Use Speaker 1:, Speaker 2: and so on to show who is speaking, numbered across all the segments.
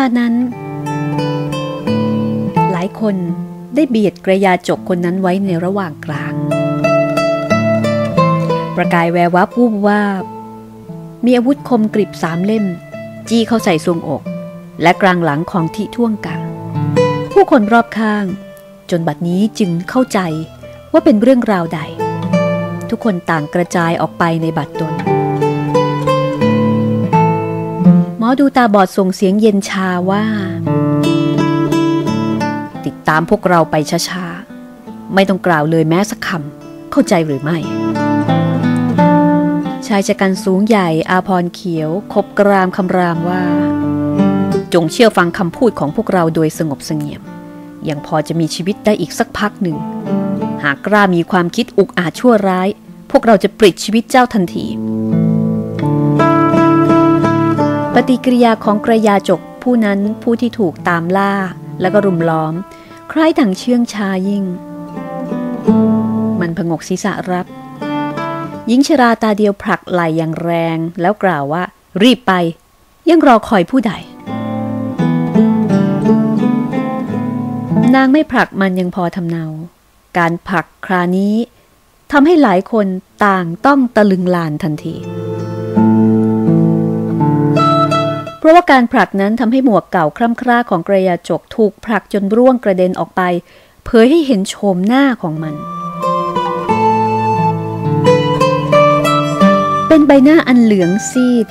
Speaker 1: านั้น หลายคนได้เบียดกระยาจกคนนั้นไว้ในระหว่างกลาง ประกายแวววับวูบวาบ มีอาวุธคมกริบสามเล่ม จี้เข้าใส่ทรวงอก และกลางหลังของทิท่วงกะผู้คนรอบข้าง จนบัดนี้จึงเข้าใจว่าเป็นเรื่องราวใด ทุกคนต่างกระจายออกไปในบัดดล ดูตาบอดส่งเสียงเย็นชาว่า ติดตามพวกเราไปช้าๆ ไม่ต้องกล่าวเลยแม้สักคำเข้าใจหรือไม่ ชายชะกันสูงใหญ่อาพรเขียว คบกรามคำรามว่า จงเชื่อฟังคำพูดของพวกเราโดยสงบเสงี่ยม ยังพอจะมีชีวิตได้อีกสักพักหนึ่ง หากกล้ามีความคิดอุกอาจชั่วร้าย พวกเราจะปลิดชีวิตเจ้าทันที ปฏิกิริยาของกระยาจกผู้นั้นผู้ที่ถูกตามล่าแล้วก็รุมล้อม คล้ายดังเชื่องชายิ่ง มันผงกศีรษะรับ หญิงชราตาเดียวผลักไหลอย่างแรงแล้วกล่าวว่า รีบไป ยังรอคอยผู้ใด นางไม่ผลักมันยังพอทำเนา การผลักครานี้ทำให้หลายคนต่างต้องตะลึงลานทันที เพราะว่าการผลักนั้นทำให้หมวกเก่าคร่ำคร่าของกระยาจกถูกผลักจนร่วงกระเด็นออกไป เผยให้เห็นโฉมหน้าของมัน เป็นใบหน้าอันเหลืองซีด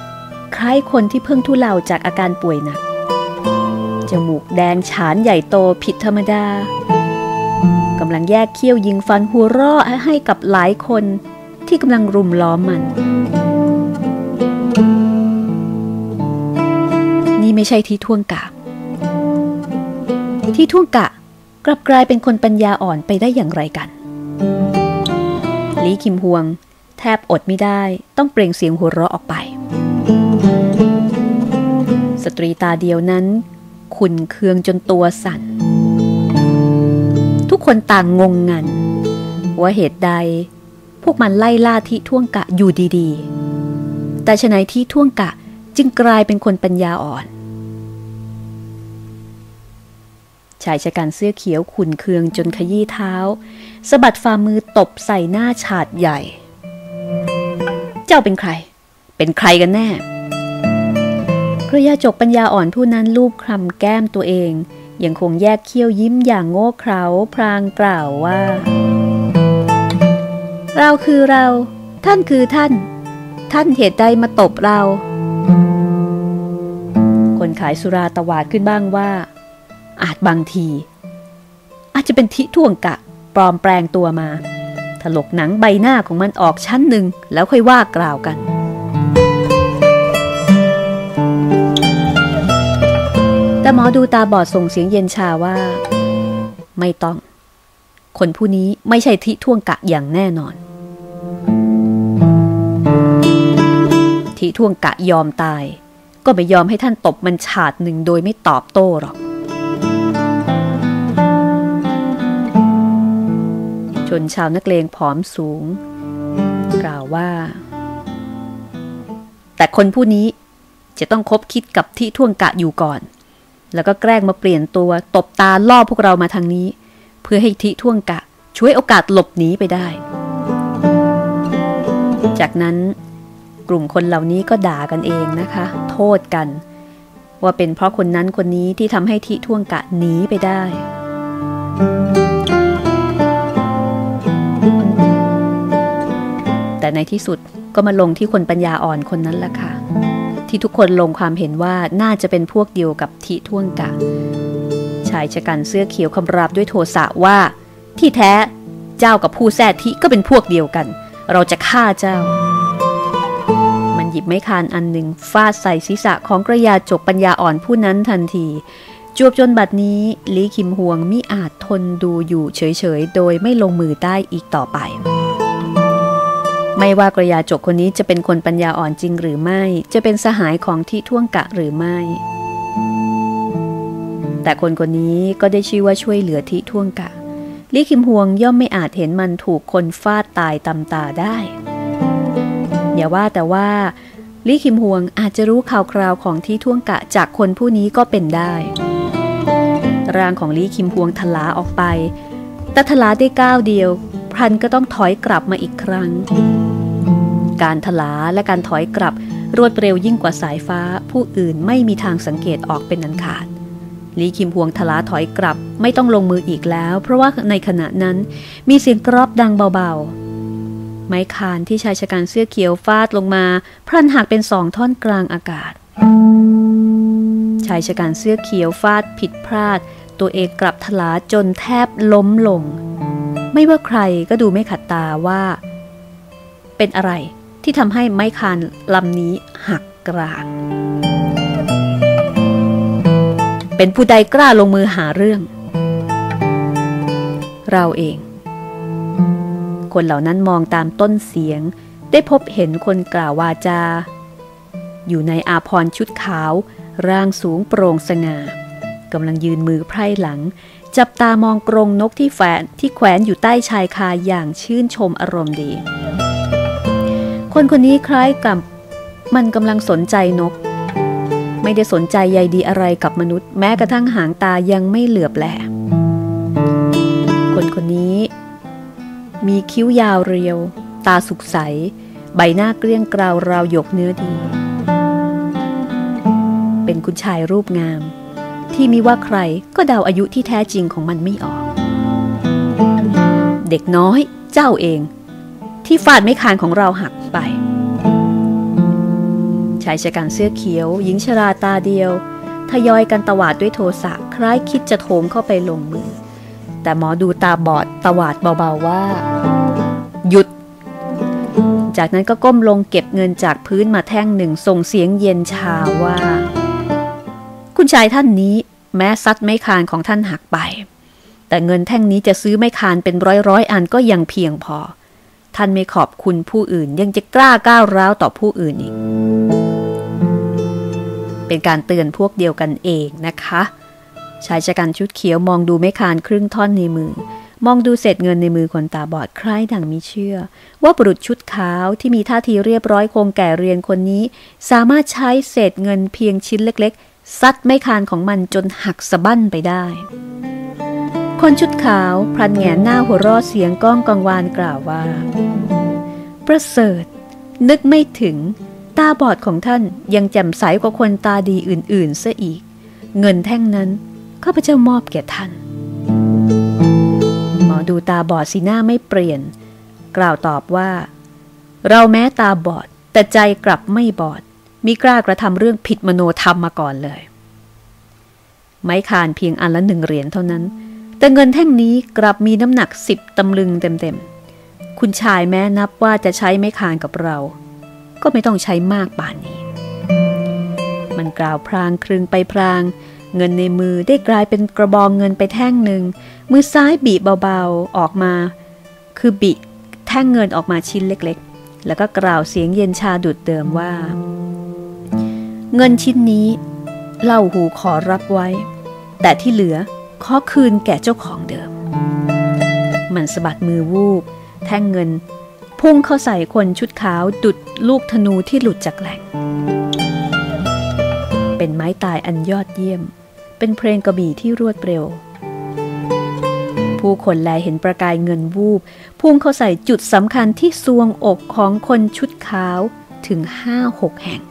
Speaker 1: คล้ายคนที่เพิ่งทุเลาจากอาการป่วยหนัก จมูกแดงฉานใหญ่โตผิดธรรมดากำลังแยกเขี้ยวยิงฟันหัวราะให้กับหลายคนที่กำลังรุมล้อมมัน ไม่ใช่ที่ท่วงกะ ที่ท่วงกะกลับกลายเป็นคนปัญญาอ่อนไปได้อย่างไรกันลีคิมฮวง แทบอดไม่ได้ต้องเปล่งเสียงหัวเราะออกไป สตรีตาเดียวนั้น ขุนเคืองจนตัวสั่น ทุกคนต่างงงงัน ว่าเหตุใด พวกมันไล่ล่าที่ท่วงกะอยู่ดีๆ แต่ชนัยที่ท่วงกะจึงกลายเป็นคนปัญญาอ่อน ชายชะกันเสื้อเขียวขุนเคืองจนขยี้เท้าสะบัดฝ่ามือตบใส่หน้าฉาดใหญ่ เจ้าเป็นใคร เป็นใครกันแน่กระยาจกปัญญาอ่อนผู้นั้นลูบคลำแก้มตัวเอง ยังคงแยกเขี้ยวยิ้มอย่างโง่เขลาพรางกล่าวว่า เราคือเรา ท่านคือท่าน ท่านเหตุใดมาตบเรา คนขายสุราตวาดขึ้นบ้างว่า อาจบางที อาจจะเป็นทิท่วงกะ ปลอมแปลงตัวมา ถลกหนังใบหน้าของมันออกชั้นหนึ่งแล้วค่อยว่ากล่าวกัน แต่หมอดูตาบอดส่งเสียงเย็นชาว่า ไม่ต้อง คนผู้นี้ไม่ใช่ทิท่วงกะอย่างแน่นอนทิท่วงกะยอมตาย ก็ไม่ยอมให้ท่านตบมันฉาดหนึ่งโดยไม่ตอบโต้หรอก ชนชาวนักเลงผอมสูง กล่าวว่า แต่คนผู้นี้จะต้องคบคิดกับที่ท่วงกะอยู่ก่อน แล้วก็แกล้งมาเปลี่ยนตัวตบตาล่อพวกเรามาทางนี้ เพื่อให้ทิท่วงกะ ช่วยโอกาสหลบหนีไปได้ จากนั้นกลุ่มคนเหล่านี้ก็ด่ากันเองนะคะ โทษกัน ว่าเป็นเพราะคนนั้นคนนี้ที่ทำให้ทิท่วงกะหนีไปได้ ในที่สุดก็มาลงที่คนปัญญาอ่อนคนนั้นแหละค่ะ ที่ทุกคนลงความเห็นว่าน่าจะเป็นพวกเดียวกับทิท่วงกะ ชายชะกันเสื้อเขียวคำราบด้วยโทสะว่า ที่แท้เจ้ากับผู้แท้ทิก็เป็นพวกเดียวกัน เราจะฆ่าเจ้า มันหยิบไม้คานอันหนึ่งฟาดใส่ศีรษะของกระยาจกปัญญาอ่อนผู้นั้นทันทีจวบจนบัดนี้ลีคิมฮวงมิอาจทนดูอยู่เฉยๆ โดยไม่ลงมือได้อีกต่อไป ไม่ว่ากระยาจกคนนี้จะเป็นคนปัญญาอ่อนจริงหรือไม่ จะเป็นสหายของที่ท่วงกะหรือไม่ แต่คนคนนี้ก็ได้ชื่อว่าช่วยเหลือที่ท่วงกะ ลี่คิมฮวงย่อมไม่อาจเห็นมันถูกคนฟาดตายตำตาได้ อย่าว่าแต่ว่าลี่คิมฮวงอาจจะรู้ข่าวคราวของที่ท่วงกะจากคนผู้นี้ก็เป็นได้ ร่างของลี่คิมฮวงทลาออกไป แต่ทลาได้ก้าวเดียว พรันก็ต้องถอยกลับมาอีกครั้ง การทลาและการถอยกลับ รวดเร็วยิ่งกว่าสายฟ้า ผู้อื่นไม่มีทางสังเกตออกเป็นอันขาดลีคิมพวงทลาถอยกลับ ไม่ต้องลงมืออีกแล้ว เพราะว่าในขณะนั้นมีเสียงกรอบดังเบาๆ ไม้คานที่ชายชะกันเสื้อเขียวฟาดลงมา พลันหักเป็นสองท่อนกลางอากาศ ชายชะกันเสื้อเขียวฟาดผิดพลาด ตัวเองกลับทลาจนแทบล้มลง ไม่ว่าใครก็ดูไม่ขัดตาว่า เป็นอะไร ที่ทำให้ไม้คานลำนี้หักกลางเป็นผู้ใดกล้าลงมือหาเรื่อง เราเอง คนเหล่านั้นมองตามต้นเสียง ได้พบเห็นคนกล่าววาจา อยู่ในอาพรชุดขาว ร่างสูงโปร่งสง่ากำลังยืนมือไพร่หลัง จับตามองกรงนกที่แฝนที่แขวนอยู่ใต้ชายคาอย่างชื่นชมอารมณ์ดี คนคนนี้คล้ายกับ มันกำลังสนใจนก ไม่ได้สนใจใยดีอะไรกับมนุษย์ แม้กระทั่งหางตายังไม่เหลือบแหลคนคนนี้ มีคิ้วยาวเรียว ตาสุกใส ใบหน้าเกลี้ยงกราวราวหยกเนื้อดี เป็นคุณชายรูปงาม ที่มีว่าใครก็เดาอายุที่แท้จริงของมันไม่ออก เด็กน้อยเจ้าเอง ที่ฟาดไม่คานของเราหักไป ชายชะกันเสื้อเขียว หญิงชราตาเดียว ทยอยกันตวาดด้วยโทสะคล้ายคิดจะโถมเข้าไปลงมือ แต่หมอดูตาบอดตวาดเบาๆว่า หยุด จากนั้นก็ก้มลงเก็บเงินจากพื้นมาแท่งหนึ่งส่งเสียงเย็นชาว่า คุณชายท่านนี้แม้ซัดไม่คานของท่านหักไป แต่เงินแท่งนี้จะซื้อไม่คานเป็นร้อยร้อยอันก็ยังเพียงพอ ท่านไม่ขอบคุณผู้อื่นยังจะกล้าก้าวร้าวต่อผู้อื่นอีก เป็นการเตือนพวกเดียวกันเองนะคะชายชะกันชุดเขียวมองดูไม่คานครึ่งท่อนในมือ มองดูเศษเงินในมือคนตาบอดคล้ายดังมิเชื่อ ว่าบุรุษชุดขาวที่มีท่าทีเรียบร้อยคงแก่เรียนคนนี้ สามารถใช้เศษเงินเพียงชิ้นเล็กๆซัดไม่คานของมันจนหักสะบั้นไปได้ คนชุดขาวพลันแงนหน้าหัวรอดเสียงก้องกังวานกล่าวว่า ประเสริฐ นึกไม่ถึง ตาบอดของท่านยังแจ่มใสกว่าคนตาดีอื่นๆซะอีก เงินแท่งนั้นข้าพเจ้ามอบแก่ท่าน หมอดูตาบอดสีหน้าไม่เปลี่ยน กล่าวตอบว่า เราแม้ตาบอดแต่ใจกลับไม่บอดมิกล้ากระทำเรื่องผิดมโนธรรมมาก่อนเลย ไม้คานเพียงอันละหนึ่งเหรียญเท่านั้น แต่เงินแท่งนี้กลับมีน้ำหนักสิบตำลึงเต็มๆ คุณชายแม้นับว่าจะใช้ไม้คานกับเรา ก็ไม่ต้องใช้มากป่านนี้ มันกล่าวพรางครึงไปพราง เงินในมือได้กลายเป็นกระบองเงินไปแท่งหนึ่ง มือซ้ายบีบเบาๆออกมา คือบีแท่งเงินออกมาชิ้นเล็กๆ แล้วก็กล่าวเสียงเย็นชาดุดเดิมว่า เงินชิ้นนี้เล่าหูขอรับไว้ แต่ที่เหลือ ขอคืนแก่เจ้าของเดิม มันสะบัดมือวูบ แท่งเงิน พุ่งเข้าใส่คนชุดขาวดุดลูกธนูที่หลุดจากแหล่ง เป็นไม้ตายอันยอดเยี่ยม เป็นเพลงกระบี่ที่รวดเร็ว ผู้คนแลเห็นประกายเงินวูบ พุ่งเข้าใส่จุดสำคัญที่ซวงอกของคนชุดขาวถึงห้าหกแห่ง